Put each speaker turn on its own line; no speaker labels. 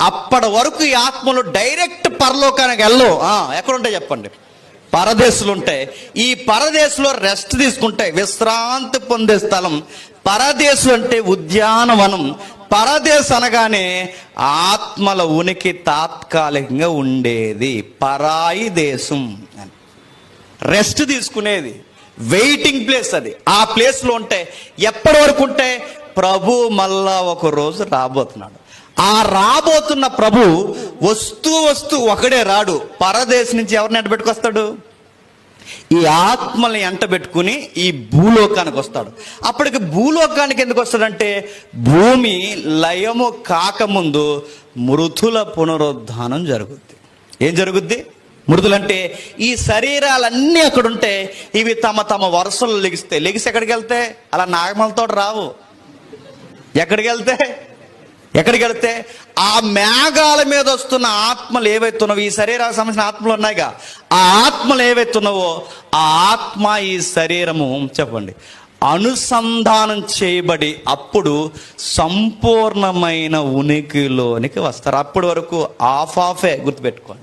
అప్పటి వరకు ఈ ఆత్మలు డైరెక్ట్ పరలోకానికి వెళ్ళవు. ఎక్కడుంటాయి చెప్పండి? పరదేశులు ఉంటాయి ఈ పరదేశంలో రెస్ట్ తీసుకుంటాయి విశ్రాంతి పొందే స్థలం పరదేశం అంటే ఉద్యానవనం. పరదేశ్ అనగానే ఆత్మల ఉనికి తాత్కాలికంగా ఉండేది. పరాయి దేశం అని. రెస్ట్ తీసుకునేది. వెయిటింగ్ ప్లేస్ అది. ఆ ప్లేస్లో ఉంటే ఎప్పటి వరకు ఉంటే? ప్రభు మళ్ళా ఒక రోజు రాబోతున్నాడు. ఆ రాబోతున్న ప్రభు వస్తూ వస్తూ ఒకడే రాడు. పరదేశం నుంచి ఎవరిని ఎంటబెట్టుకొస్తాడు ఈ ఆత్మల్ని ఎంటబెట్టుకుని ఈ భూలోకానికి వస్తాడు. అప్పటికి భూలోకానికి ఎందుకు వస్తాడంటే భూమి లయము కాకముందు మృతుల పునరుద్ధానం జరుగుద్ది. ఏం జరుగుద్ది? మృతులంటే ఈ శరీరాలన్నీ అక్కడ ఉంటే ఇవి తమ తమ వరుసలు లెగిస్తే లెగిసి ఎక్కడికి వెళ్తే? అలా నాగమలతో రావు. ఎక్కడికి వెళ్తే? ఎక్కడికి వెళితే ఆ మేఘాల మీద వస్తున్న ఆత్మలు ఏవైతున్నావో ఈ శరీరానికి సంబంధించిన ఆత్మలు ఉన్నాయిగా ఆ ఆత్మలు ఏవైతున్నావో ఆ ఆత్మ ఈ శరీరము చెప్పండి. అనుసంధానం చేయబడి అప్పుడు సంపూర్ణమైన ఉనికిలోనికి వస్తారు. అప్పటి వరకు ఆఫ్ ఆఫే గుర్తుపెట్టుకోండి.